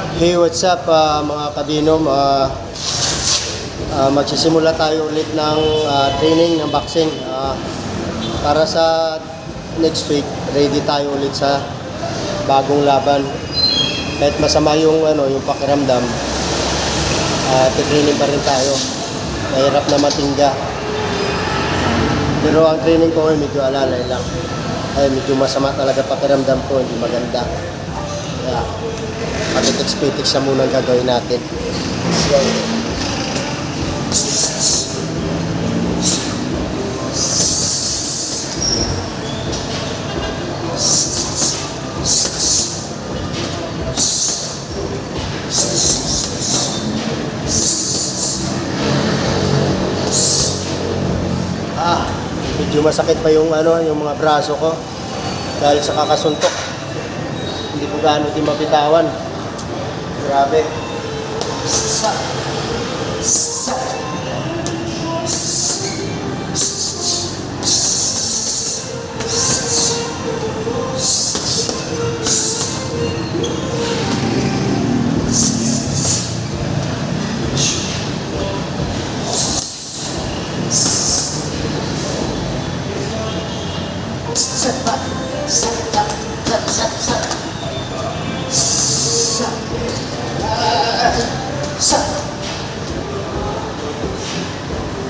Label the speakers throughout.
Speaker 1: Hey, what's up uh, mga kabinom? Uh, uh, magsisimula tayo ulit ng uh, training ng boxing. Uh, para sa next week, ready tayo ulit sa bagong laban. Kahit masama yung, ano, yung pakiramdam, uh, training pa rin tayo. Mahirap na matingga. Pero ang training ko ay medyo alalay lang. Ay, medyo masama talaga pakiramdam ko, hindi maganda. Kaya, patitik-pitik siya muna ang gagawin natin. So, ah, medyo masakit pa yung ano, yung mga braso ko dahil sa kakasuntok. Hindi ko gaano din mapitawan. Grabe. Sa.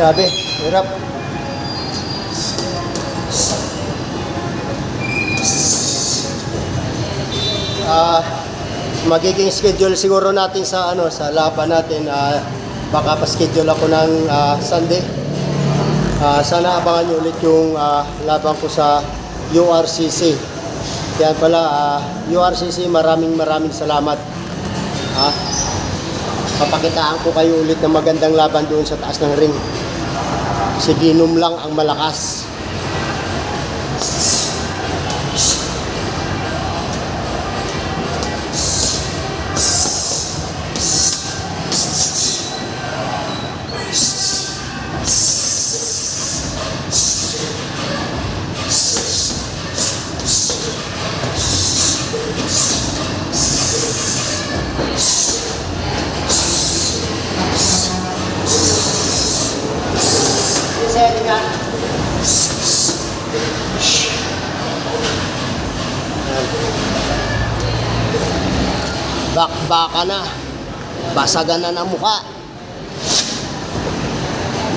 Speaker 1: Grabe, hirap. Ah, magiging schedule siguro natin sa ano sa laban natin ah, baka pa-schedule ako ng ah, Sunday. Ah, sana abangan niyo ulit yung ah, laban ko sa URCC. Kaya pala ah, URCC maraming maraming salamat. Ah, papakitaan ko kayo ulit ng magandang laban doon sa taas ng ring. Si Ginom lang ang malakas. Set nga. Bakbaka na. Basagan na ng mukha.